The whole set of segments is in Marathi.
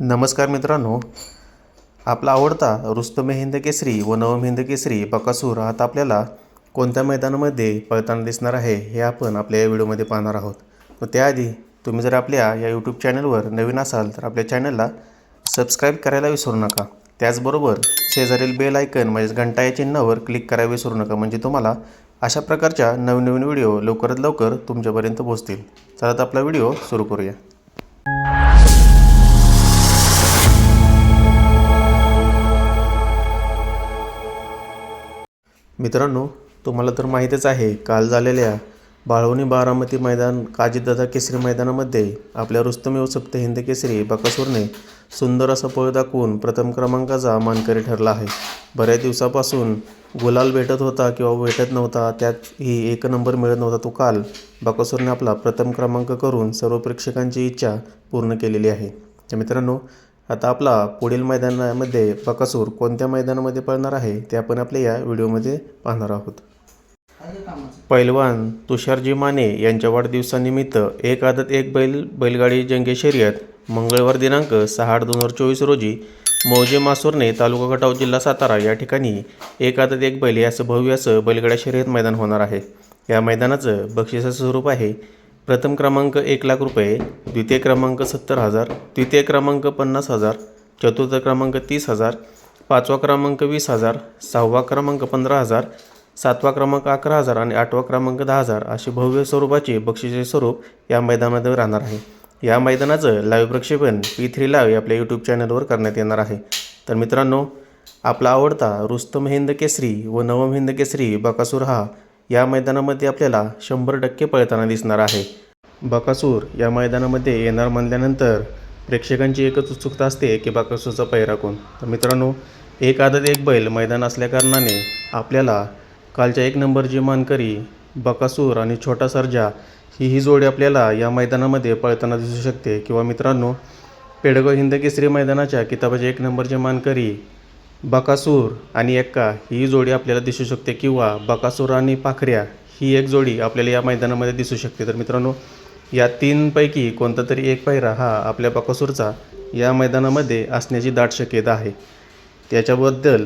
नमस्कार मित्रांनो. आपला आवडता रुस्तमे हिंद केसरी व नवम हिंद केसरी बकासूर आता आपल्याला कोणत्या मैदानामध्ये पळताना दिसणार आहे हे आपण आपल्या या व्हिडिओमध्ये पाहणार आहोत. व त्याआधी तुम्ही जर आपल्या या यूट्यूब चॅनलवर नवीन असाल तर आपल्या चॅनलला सबस्क्राईब करायला विसरू नका. त्याचबरोबर शेजारील बेल आयकन म्हणजेच घंटा या चिन्हावर क्लिक करायला विसरू नका. म्हणजे तुम्हाला अशा प्रकारच्या नवीन नवीन व्हिडिओ लवकरात लवकर तुमच्यापर्यंत पोहोचतील. चला तर आपला व्हिडिओ सुरू करूया. मित्रांनो तुम्हाला तर माहीतच आहे काल झालेल्या बाळवणी बारामती मैदान काजीदादा केसरी मैदानामध्ये आपल्या रुस्तमेव सप्त हिंद केसरी बकासूरने सुंदर असा पळ दाखवून प्रथम क्रमांकाचा मानकरी ठरला आहे. बऱ्याच दिवसापासून गुलाल भेटत होता किंवा भेटत नव्हता त्यातही एक नंबर मिळत नव्हता तो काल बकासूरने आपला प्रथम क्रमांक करून सर्व प्रेक्षकांची इच्छा पूर्ण केलेली आहे. तर मित्रांनो आता आपला पुढील मैदानामध्ये बकासूर कोणत्या मैदानामध्ये पळणार आहे ते आपण आपल्या या व्हिडिओमध्ये पाहणार आहोत. पैलवान तुषारजी माने यांच्या वाढदिवसानिमित्त एक आदत एक बैल बैलगाडी जंगे शर्यत मंगळवार दिनांक सहा आठ दोन हजार चोवीस रोजी मौजे मासुर्ने तालुका खटाव जिल्हा सातारा या ठिकाणी एक आदत एक बैल असं भव्य असं बैलगाड्या शर्यत मैदान होणार आहे. या मैदानाचं बक्षिसाचं स्वरूप आहे प्रथम क्रमांक एक लाख रुपये द्वितीय क्रमांक सत्तर हजार तृतीय क्रमांक पन्नास हजार चतुर्थ क्रमांक तीस हजार पाचवा क्रमांक वीस हजार सहावा क्रमांक पंधरा हजार सातवा क्रमांक अकरा हजार आणि आठवा क्रमांक दहा हजार अशी भव्य स्वरूपाचे बक्षिसे स्वरूप या मैदानामध्ये राहणार आहे. या मैदानाचं लाईव्ह प्रक्षेपण पी थ्री लाईव्ह आपल्या यूट्यूब चॅनलवर करण्यात येणार आहे. तर मित्रांनो आपला आवडता रुस्तम हिंद केसरी व नवम हिंद केसरी बकासूर हा या मैदानामध्ये आपल्याला शंभर टक्के पळताना दिसणार आहे. बकासूर या मैदानामध्ये येणार म्हणल्यानंतर प्रेक्षकांची एकच उत्सुकता असते की बकासूरचा पैरा कोण? तर मित्रांनो एक आदत एक बैल मैदान असल्याकारणाने आपल्याला कालच्या एक नंबरची मानकरी बकासूर आणि छोटा सर्जा ही ही जोडी आपल्याला या मैदानामध्ये पळताना दिसू शकते. किंवा मित्रांनो पेडगाव हिंद केसरी मैदानाच्या किताबाचे एक नंबरचे मानकरी बकासूर आणि एक्का ही जोडी आपल्याला दिसू शकते किंवा बकासूर आणि पाखऱ्या ही एक जोडी आपल्याला या मैदानामध्ये दिसू शकते. तर मित्रांनो या तीनपैकी कोणता तरी एक पायरा हा आपल्या बकासूरचा या मैदानामध्ये असण्याची दाट शक्यता आहे. त्याच्याबद्दल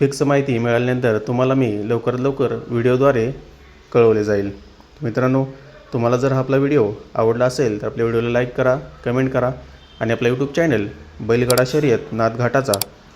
फिक्स माहिती मिळाल्यानंतर तुम्हाला मी लवकरात लवकर व्हिडिओद्वारे कळवले जाईल. मित्रांनो तुम्हाला जर हा आपला व्हिडिओ आवडला असेल तर आपल्या व्हिडिओला लाईक करा कमेंट करा आणि आपला यूट्यूब चॅनल बैलगाडा शर्यत नादघाटाचा